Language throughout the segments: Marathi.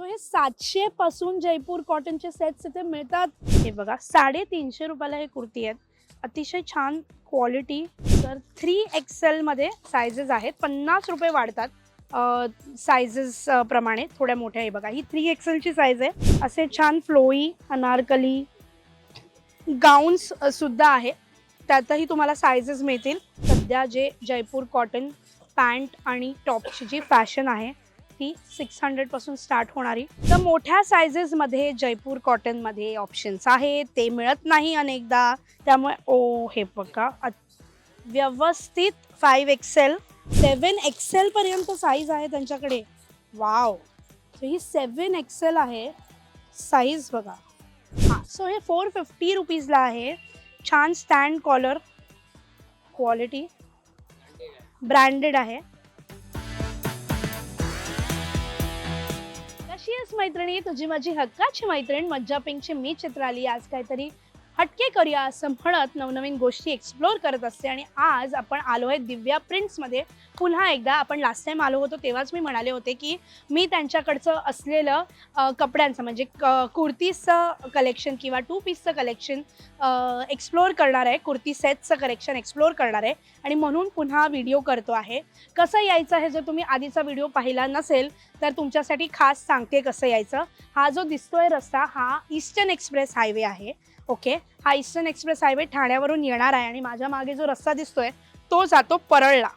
सो हे सातशे पासून जयपूर कॉटनचे सेट्स इथे मिळतात. हे बघा साडेतीनशे रुपयाला हे कुर्ती आहेत. अतिशय छान क्वालिटी तर थ्री एक्सेलमध्ये सायझेस आहेत. पन्नास रुपये वाढतात सायझेस प्रमाणे थोड्या मोठ्या. आहे बघा ही थ्री एक्सेलची साईज आहे. असे छान फ्लोई अनारकली गाऊन्स सुद्धा आहे. त्यातही तुम्हाला सायझेस मिळतील. सध्या जे जयपूर कॉटन पॅन्ट आणि टॉपची जी फॅशन आहे ही सिक्स हंड्रेडपासून स्टार्ट होणारी. तर मोठ्या सायझेसमध्ये जयपूर कॉटनमध्ये ऑप्शन्स आहेत. ते मिळत नाही अनेकदा. त्यामुळे ओ हे बघा. व्यवस्थित फाईव्ह एक्सेल सेवन एक्सेलपर्यंत साईज आहे त्यांच्याकडे. वाव सो ही सेवन एक्सेल आहे. साईज बघा. हां सो हे फोर फिफ्टी रुपीजला आहे. छान स्टँड कॉलर क्वालिटी ब्रँडेड आहे. मैत्रिणी तुझी माझी हक्काची मैत्रीण मज्जा पिंकची मी चित्राली. आज काहीतरी हटके करूया असं म्हणत नवनवीन गोष्टी एक्सप्लोर करत असते. आणि आज आपण आलो आहे दिव्या प्रिंट्समध्ये पुन्हा एकदा आपण लास्ट टाईम आलो होतो तेव्हाच मी म्हणाले होते की मी त्यांच्याकडचं असलेलं कपड्यांचं म्हणजे क कुर्तीजचं कलेक्शन किंवा टू पीसचं कलेक्शन एक्सप्लोर करणार आहे. कुर्ती सेटचं कलेक्शन एक्सप्लोर करणार आहे. आणि म्हणून पुन्हा व्हिडिओ करतो आहे. कसं यायचं आहे जर तुम्ही आधीचा व्हिडिओ पाहिला नसेल तर तुमच्यासाठी खास सांगते कसं यायचं. हा जो दिसतोय रस्ता हा ईस्टर्न एक्सप्रेस हायवे आहे. ओके हा ईस्टर्न एक्सप्रेस हायवे ठाण्यावरून येणार आहे आणि माझ्या मागे जो रस्ता दिसतोय तो जातो परळला.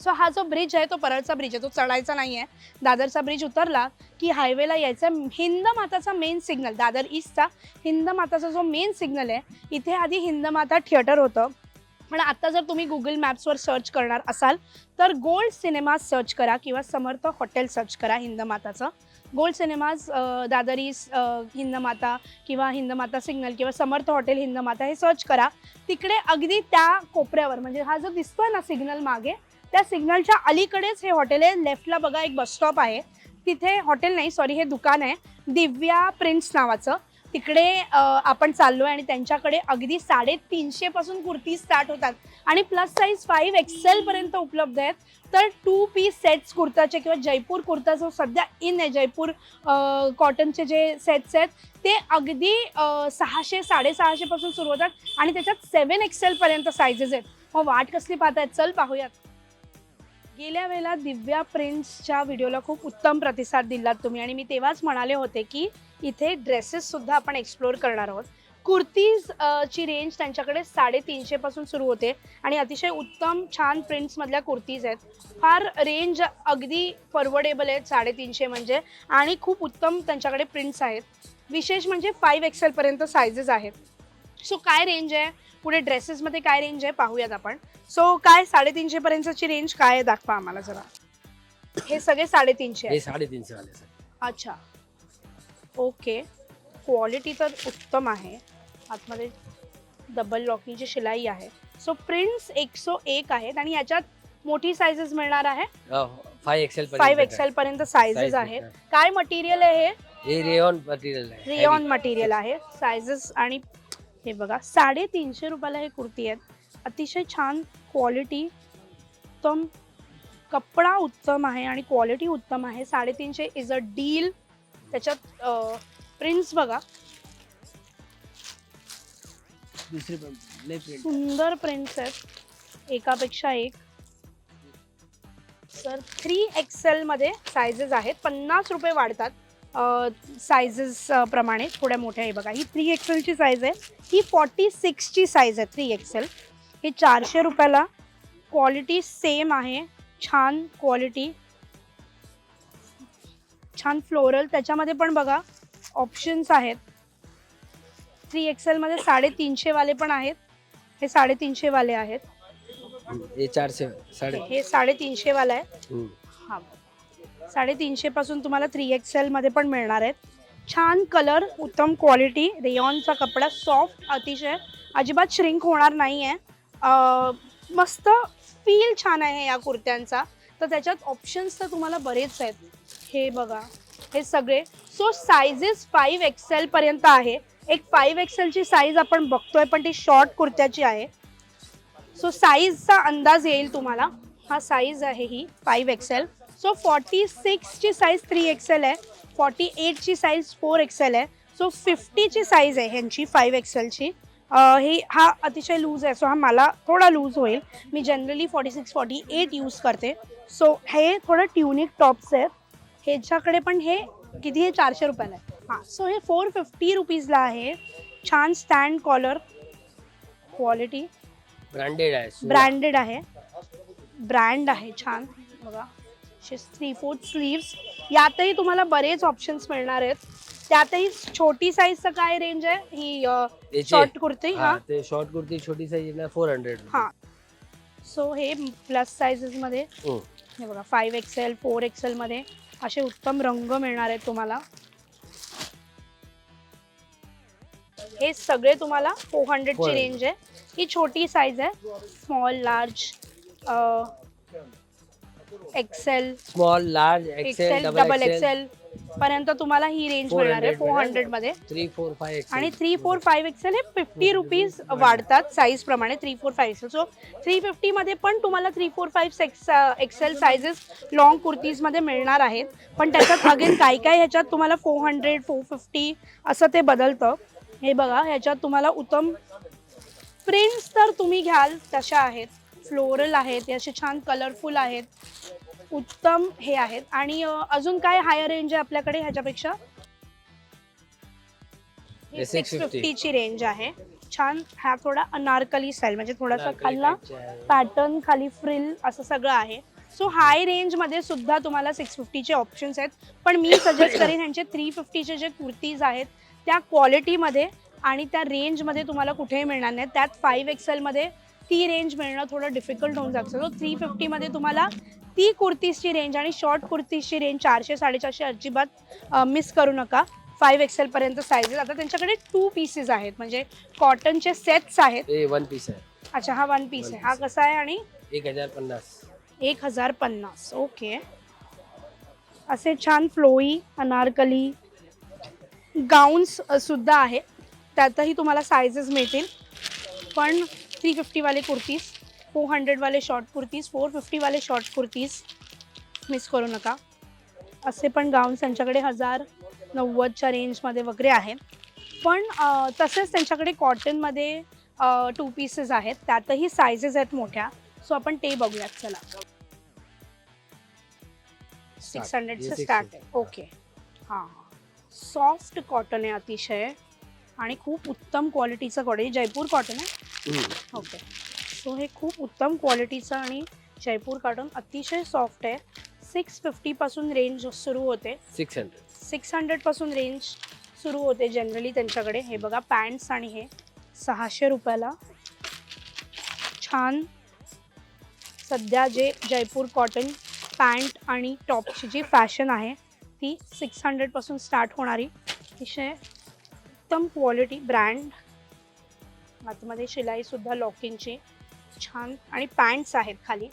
सो हा जो ब्रिज आहे तो परळचा ब्रिज आहे तो चढायचा नाही आहे दादरचा ब्रिज उतरला की हायवेला यायचा हिंद माताचा मेन सिग्नल दादर ईस्टचा हिंद माताचा जो मेन सिग्नल आहे इथे आधी हिंद माता थिएटर होतं. पण आता जर तुम्ही गुगल मॅप्सवर सर्च करणार असाल तर गोल्ड सिनेमा सर्च करा किंवा समर्थ हॉटेल सर्च करा हिंद माताचं. गोल्ड सिनेमाज दादरीज हिंदमाता किंवा हिंदमाता सिग्नल किंवा समर्थ हॉटेल हिंदमाता हे सर्च करा. तिकडे अगदी त्या कोपऱ्यावर म्हणजे हा जो दिसतोय ना सिग्नल मागे त्या सिग्नलच्या अलीकडेच हे हॉटेल आहे. लेफ्टला बघा एक बस स्टॉप आहे. तिथे हॉटेल नाही सॉरी हे दुकान आहे. दिव्या प्रिंट्स नावाचं. तिकडे आपण चाललो आहे आणि त्यांच्याकडे अगदी साडेतीनशे पासून कुर्ती स्टार्ट होतात. आणि प्लस साईज फाईव्ह एक्सेलपर्यंत उपलब्ध आहेत. तर टू पीस सेट्स कुर्ताचे किंवा जयपूर कुर्ता जो सध्या इन आहे. जयपूर कॉटनचे जे सेट्स आहेत ते अगदी सहाशे साडेसहाशेपासून सुरू होतात. आणि त्याच्यात सेवन एक्सेलपर्यंत सायझेस आहेत. मग वाट कसली पाहतायत? चल पाहूयात. गेल्या वेळेला दिव्या प्रिंट्सच्या व्हिडिओला खूप उत्तम प्रतिसाद दिलात तुम्ही. आणि मी तेव्हाच म्हणाले होते की इथे ड्रेसेस सुद्धा आपण एक्सप्लोर करणार आहोत. कुर्तीज ची रेंज त्यांच्याकडे साडेतीनशे पासून सुरू होते आणि अतिशय उत्तम छान प्रिंट्समधल्या कुर्तीज आहेत. फार रेंज अगदी परवडेबल आहेत साडेतीनशे म्हणजे. आणि खूप उत्तम त्यांच्याकडे प्रिंट्स आहेत. विशेष म्हणजे फाईव्ह एक्सेलपर्यंत सायझेस आहेत. सो काय रेंज आहे? पुढे ड्रेसेसमध्ये काय रेंज आहे पाहूयात आपण. सो काय साडेतीनशे पर्यंतची रेंज काय आहे दाखवा आम्हाला जरा. हे सगळे साडेतीनशे हे साडेतीनशे वाले सर अच्छा. ओके. क्वालिटी तर उत्तम आहे. आतमध्ये डबल लॉकिंगची शिलाई आहे. सो प्रिंट्स एकशे एक आहेत आणि याच्यात मोठी सायझेस मिळणार आहे. फाईव्ह एक्सेल फाईव्ह एक्सेल पर्यंत सायझेस आहेत. काय मटेरियल आहे हे? रेयॉन मटेरियल आहे. रेयॉन मटेरियल आहे. सायझेस आणि हे बघा साडेतीनशे रुपयाला हे कुर्ती आहेत. अतिशय छान क्वालिटी उत्तम. कपडा उत्तम आहे आणि क्वालिटी उत्तम आहे. साडेतीनशे इज अ डील त्याच्यात प्रिंट्स बघा. दुसरी पण लय प्रिंट सुंदर प्रिंट्स आहेत. एकापेक्षा एक. तर थ्री एक्सेलमध्ये सायझेस आहेत. पन्नास रुपये वाढतात सायझेस प्रमाणे. थोड्या मोठ्या आहे बघा. ही थ्री एक्सेलची साईज आहे. ही फॉर्टी सिक्सची साईज आहे थ्री एक्सेल ही चारशे रुपयाला. क्वालिटी सेम आहे. छान क्वालिटी छान फ्लोरल त्याच्यामध्ये पण बघा ऑप्शन्स आहेत. थ्री एक्सेलमध्ये साडेतीनशेवाले पण आहेत. हे साडेतीनशे वाले आहेत. हे चारशे साडे हे साडेतीनशे वाला आहे. हम्म. हा. साडेतीनशे पासून तुम्हाला थ्री एक्सेल मध्ये पण मिळणार आहेत. छान कलर उत्तम क्वालिटी रेयॉनचा कपडा सॉफ्ट अतिशय अजिबात श्रिंक होणार नाही आहे मस्त फील छान आहे या कुर्त्यांचा. तर त्याच्यात ऑप्शन्स तर तुम्हाला बरेच आहेत. हे बघा हे सगळे. सो सायझेस फाईव्ह एक्सेल पर्यंत आहे. एक फाईव्ह एक्सेलची साईज आपण बघतोय पण ती शॉर्ट कुर्त्याची आहे. सो साईजचा अंदाज येईल तुम्हाला. हा साईज आहे ही फाईव्ह एक्सेल सो फॉर्टी सिक्सची साईज थ्री एक्सेल आहे. फॉर्टी एटची साईज फोर एक्सेल आहे. सो फिफ्टीची साईज आहे ह्यांची फाईव्ह एक्सेलची ही हा अतिशय लूज आहे. सो हा मला थोडा लूज होईल. मी generally forty six forty eight use करते. सो हे थोडं ट्युनिक टॉप्स आहेत. ह्याच्याकडे पण हे किती हे चारशे रुपयाला आहे. हां सो हे फोर फिफ्टी रुपीजला आहे. छान स्टँड कॉलर क्वालिटी ब्रँडेड आहे. ब्रँडेड आहे. ब्रँड आहे छान. बघा थ्री फोर्थ स्लीव्स यातही तुम्हाला बरेच ऑप्शन्स मिळणार आहेत. त्यातही छोटी साईजचं काय रेंज आहे? ही शॉर्ट कुर्ती हा ते शॉर्ट कुर्ती छोटी साईज फोर हंड्रेड हा. सो हे प्लस साईजेसमध्ये हे बघा फाईव्ह एक्सेल फोर एक्सेलमध्ये असे उत्तम रंग मिळणार आहेत तुम्हाला. हे सगळे तुम्हाला फोर हंड्रेडची 400. रेंज आहे. ही छोटी साईज आहे. Small large XL small large XL double XL पर्यंत तुम्हाला ही रेंज 400 मिळणार आहे फोर. हंड्रेडमध्ये. थ्री फोर फाय आणि थ्री फोर फाईव्ह एक्सेल हे फिफ्टी रुपीज वाढतात साईज प्रमाणे three four five XL so three फिफ्टीमध्ये पण तुम्हाला three four five six XL sizes long कुर्तीजमध्ये मिळणार आहेत. पण त्याच्यात अगेन काही काही ह्याच्यात तुम्हाला फोर हंड्रेड फोर फिफ्टी असं ते बदलतं. हे बघा ह्याच्यात तुम्हाला उत्तम प्रिंट्स तर तुम्ही घ्याल तशा आहेत. फ्लोरल आहेत असे छान कलरफुल आहेत. उत्तम हे आहेत. आणि अजून काय हायर रेंज आहे आपल्याकडे ह्याच्यापेक्षा? हे सिक्स 650. फिफ्टीची रेंज आहे. छान. हा थोडा अनारकली स्टाईल म्हणजे थोडासा खाल्ला पॅटर्न खाली फ्रिल असं सगळं आहे. सो हाय रेंजमध्ये सुद्धा तुम्हाला सिक्स फिफ्टीचे ऑप्शन्स आहेत. पण मी सजेस्ट करेन ह्यांचे थ्री फिफ्टीचे जे कुर्तीज आहेत त्या क्वालिटीमध्ये आणि त्या रेंजमध्ये तुम्हाला कुठेही मिळणार नाही त्यात फाईव्ह एक्सेलमध्ये ती रेंज मिळणं थोडं डिफिकल्ट होऊन जातं. सो थ्री फिफ्टीमध्ये तुम्हाला ती कुर्तीजची रेंज आणि शॉर्ट कुर्तीजची रेंज चारशे साडेचारशे अजिबात मिस करू नका. फाईव्ह एक्सेलपर्यंत साईजेस आता त्यांच्याकडे टू पीसेस आहेत. म्हणजे कॉटनचे सेट्स आहेत. वन पीस आहे. अच्छा हा वन पीस आहे. हा. कसा आहे आणि? एक हजार पन्नास. एक हजार पन्नास. ओके असे छान फ्लोई अनारकली गाऊन्स सुद्धा आहे. त्यातही तुम्हाला सायझेस मिळतील. पण थ्री फिफ्टीवाले कुर्तीज फोर हंड्रेडवाले शॉर्ट कुर्तीज फोर फिफ्टीवाले शॉर्ट कुर्तीज मिस करू नका. असे पण गाऊन्स त्यांच्याकडे हजार नव्वदच्या रेंजमध्ये वगैरे आहेत. पण तसेच त्यांच्याकडे कॉटनमध्ये टू पीसेस आहेत. त्यातही सायझेस आहेत मोठ्या. सो आपण ते बघूयात चला. सिक्स हंड्रेडचं स्टार्ट 650. आहे. ओके हां सॉफ्ट कॉटन आहे अतिशय. आणि खूप उत्तम क्वालिटीचं कॉटन जयपूर कॉटन आहे? ओके सो हे खूप उत्तम क्वालिटीचं आणि जयपूर कॉटन अतिशय सॉफ्ट आहे. सिक्स फिफ्टीपासून रेंज सुरू होते. सिक्स हंड्रेड सिक्स हंड्रेडपासून रेंज सुरू होते जनरली त्यांच्याकडे. हे बघा पॅन्ट्स आणि हे सहाशे रुपयाला. छान. सध्या जे जयपूर कॉटन पॅन्ट आणि टॉपची जी फॅशन आहे ती सिक्स हंड्रेडपासून स्टार्ट होणारी अतिशय उत्तम क्वालिटी ब्रँड आतमध्ये शिलाईसुद्धा छान. आणि पॅन्ट्स आहेत खाली.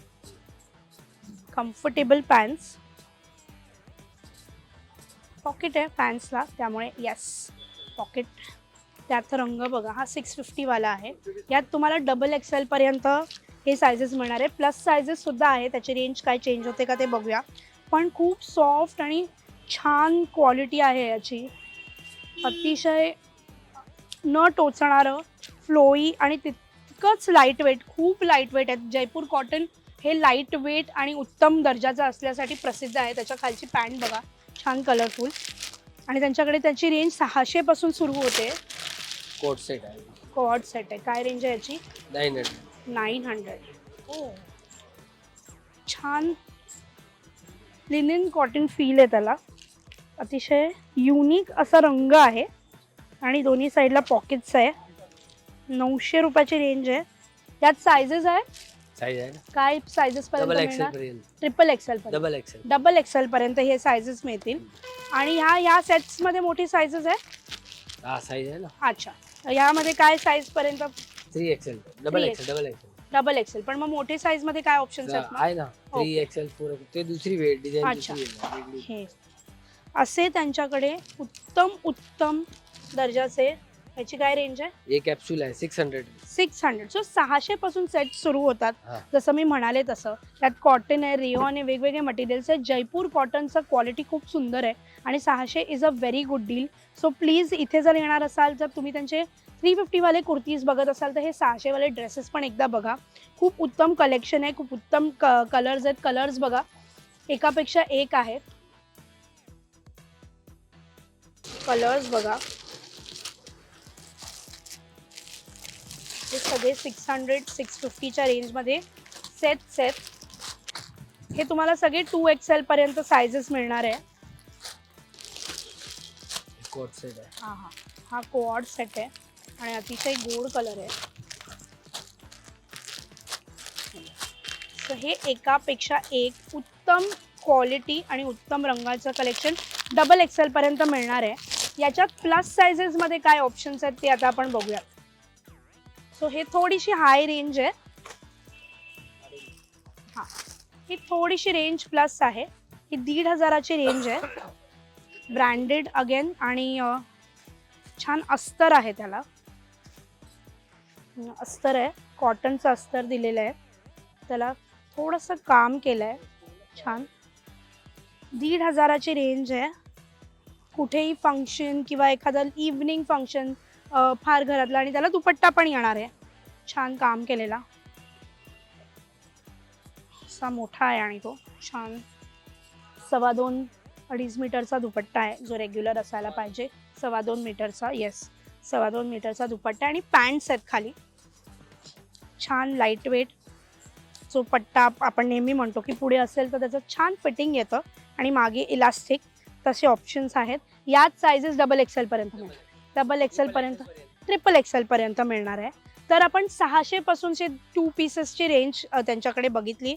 कम्फर्टेबल पॅन्ट्स पॉकेट आहे पॅन्ट्सला त्यामुळे येस पॉकेट त्यात रंग बघा हा सिक्स फिफ्टीवाला आहे. यात तुम्हाला डबल एक्सेलपर्यंत हे सायझेस मिळणार आहे. प्लस सायझेससुद्धा आहे त्याची रेंज काय चेंज होते का ते बघूया. पण खूप सॉफ्ट आणि छान क्वालिटी आहे याची. अतिशय न टोचणारं फ्लोई आणि तितकंच लाइट वेट खूप लाइट वेट आहेत. जयपूर कॉटन हे लाइट वेट आणि उत्तम दर्जाचं असल्यासाठी प्रसिद्ध आहे. त्याच्या खालची पॅन्ट बघा छान कलरफुल आणि त्यांच्याकडे त्याची रेंज सहाशेपासून सुरू होते. कोट सेट आहे. कॉड सेट आहे. काय रेंज आहे याची? नाईन हंड्रेड नाईन हंड्रेड छान लिनिन कॉटन फील आहे त्याला. अतिशय युनिक असा रंग आहे. आणि दोन्ही साईडला पॉकेट्स आहे. नऊशे रुपयाची रेंज आहे. त्यात सायझेस आहे. साईज आहे ना? काय सायझेस पर्यंत एक्सेल मिळणार? पर्यंत. ट्रिपल एक्सेल पर्यंत. डबल एक्सेल डबल एक्सेल पर्यंत हे सायझेस मिळतील. आणि ह्या ह्या सेट्समध्ये मोठी सायझेस आहे. हा साईज आहे ना? अच्छा. यामध्ये काय साईज पर्यंत? Three XL double Three XL double XL double XL पण मग मोठे साईजमध्ये काय ऑप्शन्स आहेत मग? आहे ना. थ्री. एक्सेल फोर ते दुसरी वेळ डिझाईन अच्छा. दुसरी आहे वेगळी. हे. असे त्यांच्याकडे उत्तम उत्तम दर्जाचे ह्याची काय रेंज आहे? हे कॅप्सूल आहे six hundred six hundred so सहाशे पासून सेट सुरू होतात. हा. जसं मी म्हणाले तसं. त्यात कॉटन आहे रिओन आहे वेगवेगळे मटेरियल्स आहेत. जयपूर कॉटनचं क्वालिटी खूप सुंदर आहे. आणि सहाशे is a very good deal so please इथे जर येणार असाल जर तुम्ही त्यांचे थ्री फिफ्टीवाले कुर्तीज बघत असाल तर हे सहाशेवाले ड्रेसेस पण एकदा बघा. खूप उत्तम कलेक्शन आहे खूप उत्तम क कलर्स आहेत. कलर्स बघा. एकापेक्षा एक आहेत कलर्स बघा. हे सगळे सिक्स हंड्रेड सिक्स फिफ्टीच्या रेंजमध्ये सेट्स आहेत हे तुम्हाला सगळे टू एक्सेल पर्यंत सायझेस मिळणार आहे. सेट हा हा. हा कोऑर्ड सेट आहे. आणि अतिशय गोड कलर आहे. So हे एकापेक्षा एक उत्तम क्वालिटी आणि उत्तम रंगाचं कलेक्शन डबल एक्सेल पर्यंत मिळणार आहे. याच्यात प्लस सायझेसमध्ये काय ऑप्शन्स आहेत ते आता आपण बघूया सो हे थोडीशी हाय रेंज आहे. हा. ही थोडीशी रेंज प्लस आहे. ही दीड हजाराची रेंज आहे. ब्रँडेड अगेन आणि छान अस्तर आहे त्याला. अस्तर आहे. कॉटनचं अस्तर दिलेलं आहे. त्याला थोडंसं काम केलं आहे छान. दीड हजाराची रेंज आहे. कुठेही फंक्शन किंवा एखादं इव्हनिंग फंक्शन फार घरातला आणि त्याला दुपट्टा पण येणार आहे. छान काम केलेला. असा मोठा आहे आणि तो. छान. सव्वा दोन अडीच मीटरचा दुपट्टा आहे. जो रेग्युलर असायला पाहिजे. सव्वा दोन मीटरचा येस सव्वा दोन मीटरचा दुपट्टा आणि पॅन्ट्स आहेत खाली. छान लाइट वेट जो पट्टा आपण नेहमी म्हणतो की पुढे असेल तर त्याचं छान फिटिंग येतं. आणि मागे इलास्टिक तसे ऑप्शन्स आहेत. याच सायझेस डबल एक्सेलपर्यंत मिळतात. डबल एक्सेलपर्यंत ट्रिपल एक्सेलपर्यंत मिळणार आहे. तर आपण सहाशेपासूनचे टू पीसेसची रेंज त्यांच्याकडे बघितली.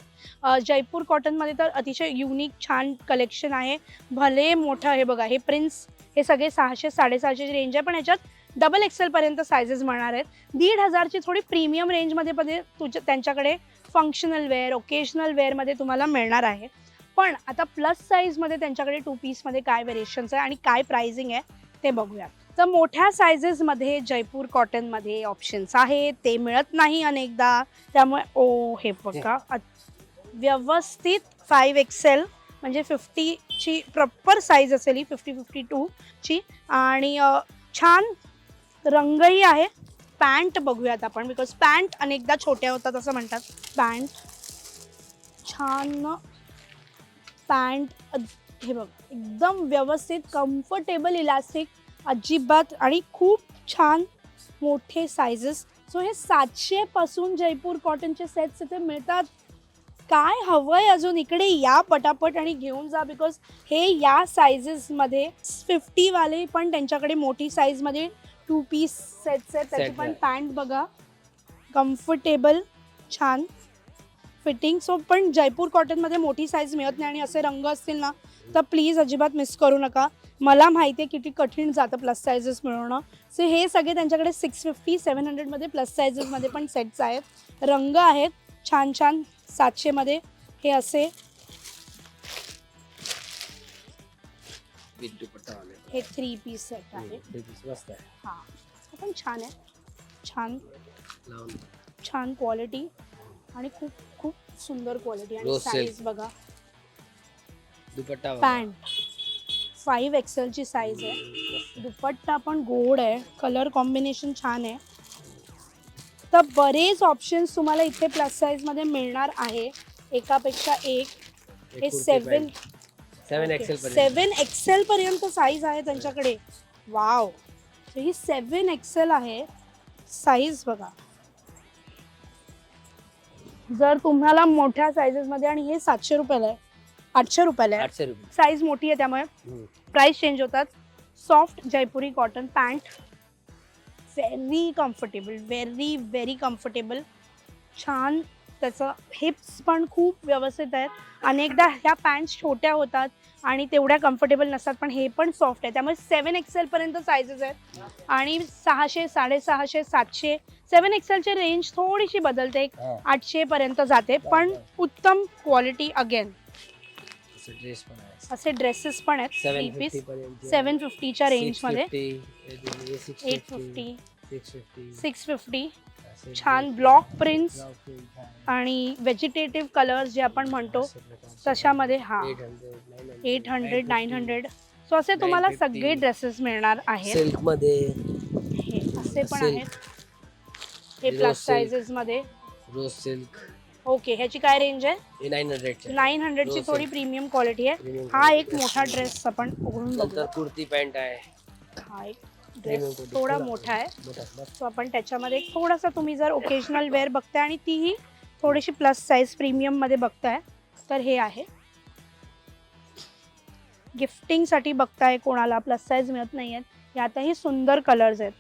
जयपूर कॉटनमध्ये तर अतिशय युनिक छान कलेक्शन आहे. भले मोठं हे बघा हे प्रिन्स हे सगळे सहाशे साडेसहाशेची रेंज आहे पण याच्यात डबल एक्सेलपर्यंत सायझेस मिळणार आहेत. दीड हजारची थोडी प्रीमियम रेंजमध्ये मध्ये तुझ्या त्यांच्याकडे फंक्शनल वेअर ओकेजनल वेअरमध्ये तुम्हाला मिळणार आहे. पण आता प्लस साईजमध्ये त्यांच्याकडे टू पीसमध्ये काय व्हेरिएशन्स आहे आणि काय प्राइसिंग आहे ते बघूयात. तर मोठ्या सायझेसमध्ये जयपूर कॉटनमध्ये ऑप्शन्स आहेत. ते मिळत नाही अनेकदा. त्यामुळे ओ हे बघा. व्यवस्थित फाईव्ह एक्सेल म्हणजे फिफ्टीची प्रॉपर साईज असेल ही फिफ्टी फिफ्टी टूची आणि छान रंगही आहे. पॅन्ट बघूयात आपण बिकॉज पॅन्ट अनेकदा छोट्या होतात असं म्हणतात. पॅन्ट छान पॅन्ट हे बघ एकदम व्यवस्थित कम्फर्टेबल इलास्टिक अजिबात आणि खूप छान मोठे सायझेस सो हे सातशेपासून जयपूर कॉटनचे सेट्स इथे मिळतात. काय हवंय अजून इकडे? या पटापट आणि घेऊन जा बिकॉज हे या सायझेसमध्ये फिफ्टीवाले पण त्यांच्याकडे मोठी साईजमध्ये टू पीस सेट्स आहेत. त्याची पण आहे. पॅन्ट बघा. कम्फर्टेबल छान फिटिंग सो पण जयपूर कॉटनमध्ये मोठी साईज मिळत नाही आणि असे रंग असतील ना तर प्लीज अजिबात मिस करू नका. मला माहिती आहे किती कठीण जातं प्लस सायझेस मिळवणं. सो हे सगळे त्यांच्याकडे सिक्स फिफ्टी सेवन हंड्रेडमध्ये प्लस सायझेसमध्ये पण सेट्स आहेत. रंग आहेत. छान छान सातशेमध्ये. हे असे. हे थ्री पीस सेट आहे. हां. पण छान आहे. छान. छान क्वालिटी आणि खूप खूप सुंदर क्वालिटी आणि. साईज बघा. पॅन्ट फाईव्ह एक्सेलची साईज आहे. दुपट्टा पण गोड आहे. कलर कॉम्बिनेशन छान आहे. तर बरेच ऑप्शन्स तुम्हाला इथे प्लस साईजमध्ये मिळणार आहे. एकापेक्षा एक. एक हे सेवन. सेवन एक्सेल पर्यंत. सेवन एक्सेल पर्यंत साईज आहे त्यांच्याकडे. वाव ही सेवन एक्सेल आहे. साईज बघा. जर तुम्हाला मोठ्या साईजेसमध्ये आणि हे सातशे रुपयाला आहे. आठशे रुपयाला आहे. आठशे रुपये. साईज मोठी आहे त्यामुळे. हम्म. प्राइस चेंज होतात. Soft Jaipuri cotton pant very comfortable very very comfortable छान त्याचं हिप्स पण खूप व्यवस्थित आहेत. अनेकदा ह्या पॅन्ट्स छोट्या होतात आणि तेवढ्या कम्फर्टेबल नसतात पण हे पण सॉफ्ट आहे. त्यामुळे सेवन एक्सेलपर्यंत सायझेस आहेत. आणि सहाशे साडेसहाशे सातशे सेवन एक्सेलची रेंज थोडीशी बदलते. एक हा. आठशेपर्यंत जाते. पण उत्तम क्वालिटी अगेन असं ड्रेस पण आहे असे ड्रेसेस पण आहेत थ्री फिफ्टी पीस पर्यंत सेवन फिफ्टीच्या रेंजमध्ये eight fifty eight fifty six fifty six fifty असे छान ब्लॉक प्रिंट्स आहे. आणि व्हेजिटेटिव्ह कलर्स जे आपण म्हणतो प्रकारचे. तशामध्ये हा. 800, 900, eight hundred nine 950. Hundred so असे तुम्हाला 950. सगळे ड्रेसेस मिळणार आहेत. सिल्कमध्ये हे असे पण Silk. आहेत. हे Rose प्लस silk. साइजेस मध्ये. रोज सिल्क ओके ह्याची काय रेंज आहे? हे नाईन हंड्रेड नाईन हंड्रेडची Rose थोडी. प्रीमियम क्वालिटी आहे. Premium हा quality. एक मोठा ड्रेस आपण उघडून नंतर कुर्ती पॅन्ट आहे. हा एक Premium ड्रेस quality. थोडा मोठा आहे. मोठा बस. सो आपण त्याच्यामध्ये एक थोडासा तुम्ही जर ओकेजनल वेअर बघताय आणि तीही थोडीशी प्लस साईज प्रीमियममध्ये बघताय तर हे आहे. गिफ्टिंगसाठी बघताय कोणाला प्लस साईज मिळत नाही आहेत यातही सुंदर कलर्स आहेत.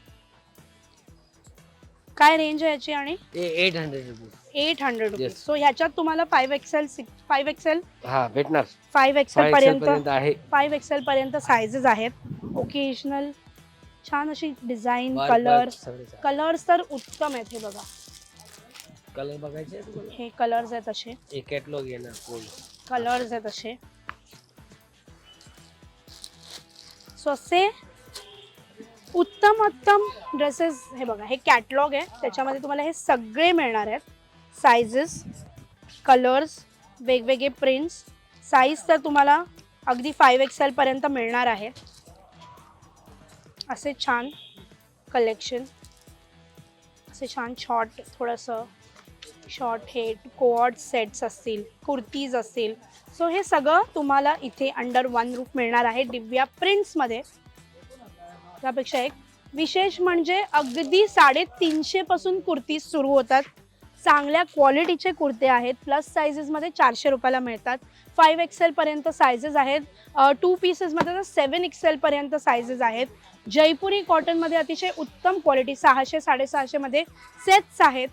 काय रेंज आहे याची आणि? Eight hundred rupees eight hundred rupees Yes. So ह्याच्यात तुम्हाला five XL six five XL हा भेटणार. फाईव्ह एक्सेल Five XL पर्यंत पर्यंत आहे. फाईव्ह एक्सेल पर्यंत साईजेस आहेत. ओकेजनल छान अशी डिझाईन कलर. कलर्स तर उत्तम आहेत हे बघा. कलर बघायचे आहे तुम्हाला? हे कलर्स आहेत असे. हे कॅटलॉग येणार कलर्स आहेत असे. सो असे उत्तम उत्तम ड्रेसेस हे बघा हे कॅटलॉग आहे. त्याच्यामध्ये तुम्हाला हे सगळे मिळणार आहेत. सायझेस कलर्स वेगवेगळे प्रिंट्स साईज तर तुम्हाला अगदी फाईव्ह एक्सेलपर्यंत मिळणार आहे. असे छान कलेक्शन असे छान शॉर्ट थोडंसं शॉर्ट हेट कोऑर्ड सेट्स असतील कुर्तीज असतील. सो हे सगळं तुम्हाला इथे अंडर वन रूफ मिळणार आहे. दिव्या प्रिंट्समध्ये त्यापेक्षा एक विशेष म्हणजे अगदी साडेतीनशे पासून कुर्तीज सुरू होतात. चांगल्या क्वालिटीचे कुर्ते आहेत. प्लस सायझेसमध्ये चारशे रुपयाला मिळतात. फाईव्ह एक्सेलपर्यंत सायझेस आहेत. टू पीसेसमध्ये तर सेवन एक्सेलपर्यंत सायझेस आहेत. जयपुरी कॉटनमध्ये अतिशय उत्तम क्वालिटी सहाशे साडेसहाशेमध्ये सेट्स आहेत.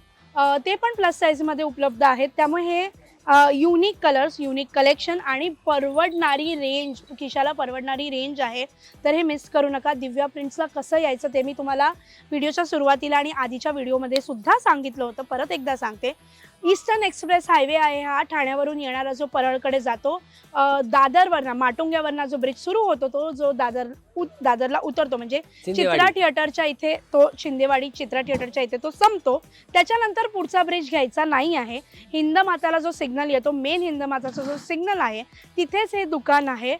ते पण प्लस साईजमध्ये उपलब्ध आहेत. त्यामुळे हे युनिक कलर्स युनिक कलेक्शन आणि परवडणारी रेंज खिशाला परवडणारी रेंज आहे. तर हे मिस करू नका. दिव्या प्रिंट्सला कसं यायचं ते मी तुम्हाला व्हिडिओच्या सुरुवातीला आणि आधीच्या व्हिडिओमध्ये सुद्धा सांगितलं होतं. परत एकदा सांगते. ईस्टर्न एक्सप्रेस हायवे आहे हा ठाण्यावरून येणारा जो परळकडे जातो दादरवरनं माटुंग्यावरनं जो ब्रिज सुरू होतो तो जो दादर उत दादरला उतरतो म्हणजे चित्रा. थिएटरच्या इथे तो शिंदेवाडी चित्रा थिएटरच्या इथे तो संपतो. त्याच्यानंतर पुढचा ब्रिज घ्यायचा नाही आहे. हिंद माताला जो सिग्नल येतो मेन हिंद माताचा जो सिग्नल आहे तिथेच हे दुकान आहे.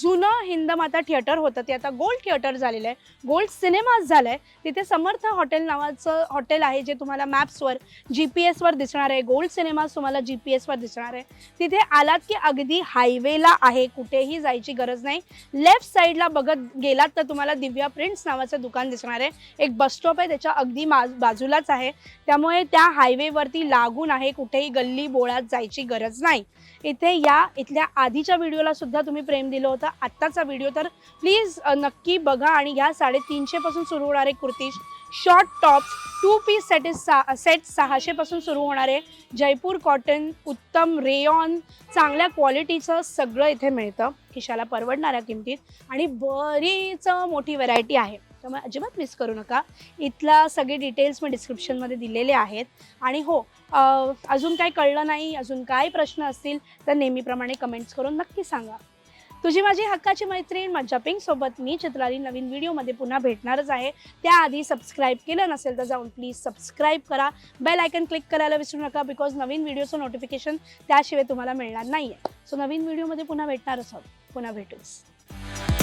जुनं हिंद माता थिएटर होतं ते आता गोल्ड थिएटर झालेलं आहे. गोल्ड सिनेमाज झालं आहे तिथे समर्थ हॉटेल नावाचं हॉटेल आहे जे तुम्हाला मॅप्सवर जी पी एसवर दिसणार आहे. गोल्ड सिनेमाज तुम्हाला जी पी एसवर दिसणार आहे. तिथे आलात की अगदी हायवेला आहे. कुठेही जायची गरज नाही. लेफ्ट साईडला बघत गेलात तर तुम्हाला दिव्या प्रिंट्स नावाचं दुकान दिसणार आहे. एक बस स्टॉप आहे. त्याच्या अगदी मा बाजूलाच आहे. त्यामुळे त्या हायवेवरती लागून आहे. कुठेही गल्ली बोळात जायची गरज नाही. इथे या इथल्या आधीच्या व्हिडिओला सुद्धा तुम्ही प्रेम दिलं होतं. आत्ताचा व्हिडिओ तर प्लीज नक्की बघा आणि ह्या साडेतीनशेपासून सुरू होणारे kurtis short tops two piece set सा सेट सहाशेपासून सुरू होणारे जयपूर कॉटन उत्तम रेयॉन चांगल्या क्वालिटीचं सगळं इथे मिळतं. खिशाला परवडणाऱ्या किमतीत आणि बरीच मोठी व्हरायटी आहे. त्यामुळे अजिबात मिस करू नका. इथला सगळे डिटेल्स मी डिस्क्रिप्शनमध्ये दिलेले आहेत. आणि हो अजून काय कळलं नाही अजून काय प्रश्न असतील तर नेहमीप्रमाणे कमेंट्स करून नक्की सांगा. तुझी माझी हक्काची मैत्रीण मज्जा सोबत मी चित्राली नवीन व्हिडिओमध्ये पुन्हा भेटणारच आहे. त्याआधी सबस्क्राईब केलं नसेल तर जाऊन प्लीज सबस्क्राईब करा. बेल आयकन क्लिक करायला विसरू नका बिकॉज नवीन व्हिडिओचं नोटिफिकेशन त्याशिवाय तुम्हाला मिळणार नाही आहे सो नवीन व्हिडिओमध्ये पुन्हा भेटणारच आहोत. पुन्हा भेटूच.